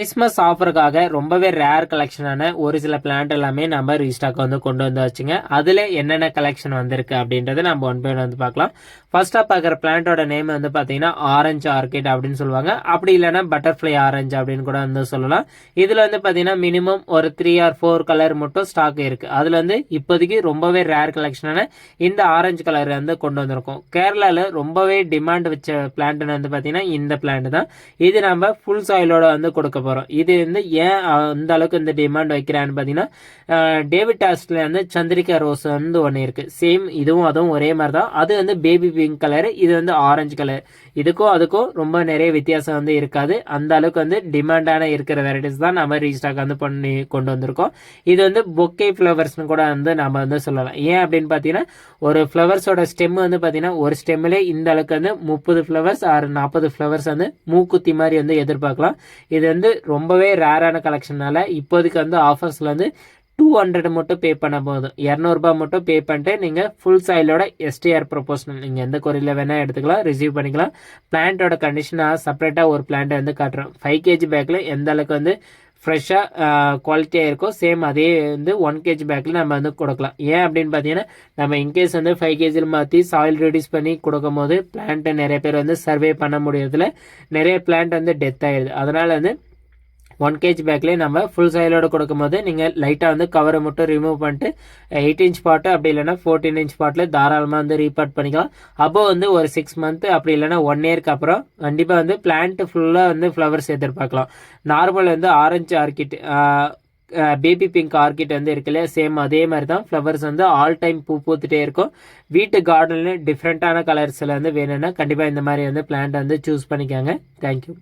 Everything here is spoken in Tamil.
கிறிஸ்மஸ் ஆஃபருக்காக ரொம்பவே ரேர் கலெக்ஷனான ஒரு சில பிளான்ட் எல்லாமே நம்ம ரீஸ்டாக் வந்து கொண்டு வந்து வச்சுங்க. அதில் என்னென்ன கலெக்ஷன் வந்திருக்கு அப்படின்றத நம்ம ஒன் பை ஒன் வந்து பார்க்கலாம். ஃபர்ஸ்ட்டாக பார்க்குற பிளான்ட்டோட நேம் வந்து பார்த்தீங்கன்னா ஆரஞ்சு ஆர்கிட் அப்படின்னு சொல்லுவாங்க. அப்படி இல்லைன்னா பட்டர்ஃப்ளை ஆரஞ்சு அப்படின்னு கூட வந்து சொல்லலாம். இதில் வந்து பார்த்தீங்கன்னா மினிமம் ஒரு த்ரீ ஆர் ஃபோர் கலர் மட்டும் ஸ்டாக் இருக்குது அதில் வந்து இப்போதைக்கு ரொம்பவே ரேர் கலெக்ஷனான இந்த ஆரஞ்சு கலர் வந்து கொண்டு வந்திருக்கோம். கேரளாவில் ரொம்பவே டிமாண்ட் வச்ச பிளான்ட்னு வந்து பார்த்தீங்கன்னா இந்த பிளான்ட் தான். இது நம்ம ஃபுல் சாயிலோட வந்து கொடுக்க போகிறோம் இது வந்து ஏன் அந்த அளவுக்கு இந்த டிமாண்ட் வைக்கிறான்னு பார்த்தீங்கன்னா டேவிட் டாஸ்டில் வந்து சந்திரிகா ரோஸ் வந்து ஒன்று இருக்குது சேம் இதுவும் அதுவும் ஒரே மாதிரி தான் அது வந்து பேபி பிங்க் கலரு இது வந்து ஆரஞ்சு கலர் இதுக்கும் அதுக்கும் ரொம்ப நிறைய வித்தியாசம் வந்து இருக்காது. அந்த அளவுக்கு வந்து டிமாண்டான இருக்கிற வெரைட்டிஸ் தான் நம்ம ரீஸ்டாக் வந்து பண்ணி கொண்டு வந்திருக்கோம். இது வந்து பொக்கே ஃப்ளவர்ஸ்னு கூட வந்து நம்ம வந்து சொல்லலாம். ஏன் அப்படின்னு பார்த்தீங்கன்னா ஒரு ஃப்ளவர்ஸோட ஸ்டெம் வந்து பார்த்தீங்கன்னா ஒரு ஸ்டெம்மிலே இந்த அளவுக்கு வந்து முப்பது ஃப்ளவர்ஸ் ஆறு நாற்பது ஃப்ளவர்ஸ் வந்து மூக்குத்தி மாதிரி வந்து எதிர்பார்க்கலாம். இது வந்து ரொம்பவே ரேரான கலெக்ஷனால இப்போதைக்கு வந்து ஆஃபர்ஸில் வந்து டூ ஹண்ட்ரட் மட்டும் பே பண்ண போதும். இரநூறுபா மட்டும் பே பண்ணிட்டு நீங்கள் ஃபுல் சைலோட எஸ்டிஆர் ப்ரொபோஷனல் நீங்கள் எந்த கொரியில் வேணால் எடுத்துக்கலாம் ரிசீவ் பண்ணிக்கலாம். பிளான்ட்டோட கண்டிஷனாக செப்பரேட்டாக ஒரு பிளான்ட்டை வந்து காட்டுறோம். ஃபைவ் கேஜி பேக்கில் எந்த அளவுக்கு வந்து ஃப்ரெஷ்ஷாக குவாலிட்டியாக இருக்கோ சேம் அதே வந்து ஒன் கேஜி பேக்கில் நம்ம வந்து கொடுக்கலாம். ஏன் அப்படின்னு பார்த்தீங்கன்னா நம்ம இன்கேஸ் வந்து ஃபைவ் கேஜியில் மாற்றி சாயில் ரெடியூஸ் பண்ணி கொடுக்கும் போது பிளான்ட்டை நிறைய பேர் வந்து சர்வே பண்ண முடியறதுல நிறைய பிளான்ட் வந்து டெத் ஆயிடுது அதனால் வந்து ஒன் கேஜ் பேக்லேயே நம்ம ஃபுல் சைலோட கொடுக்கும்போது நீங்கள் லைட்டாக வந்து கவரை மட்டும் ரிமூவ் பண்ணிட்டு எயிட் இன்ச் பாட்டு அப்படி இல்லைனா ஃபோர்டீன் இன்ச் பாட்டில் தாராளமாக வந்து ரீபார்ட் பண்ணிக்கலாம். அப்போ வந்து ஒரு சிக்ஸ் மந்த் அப்படி இல்லைனா ஒன் இயர்க்கு அப்புறம் கண்டிப்பாக வந்து பிளான்ட் ஃபுல்லாக வந்து ஃப்ளவர்ஸ் எதிர்பார்க்கலாம். நார்மல் வந்து orange orchid baby pink orchid வந்து இருக்குல்ல சேம் அதே மாதிரி தான் ஃப்ளவர்ஸ் வந்து ஆல் டைம் பூ பூத்துட்டே இருக்கும். வீட்டு கார்டனில் டிஃப்ரெண்ட்டான கலர்ஸில் வந்து வேணும்னா கண்டிப்பாக இந்த மாதிரி வந்து பிளான்ட் வந்து சூஸ் பண்ணிக்கோங்க. தேங்க்யூ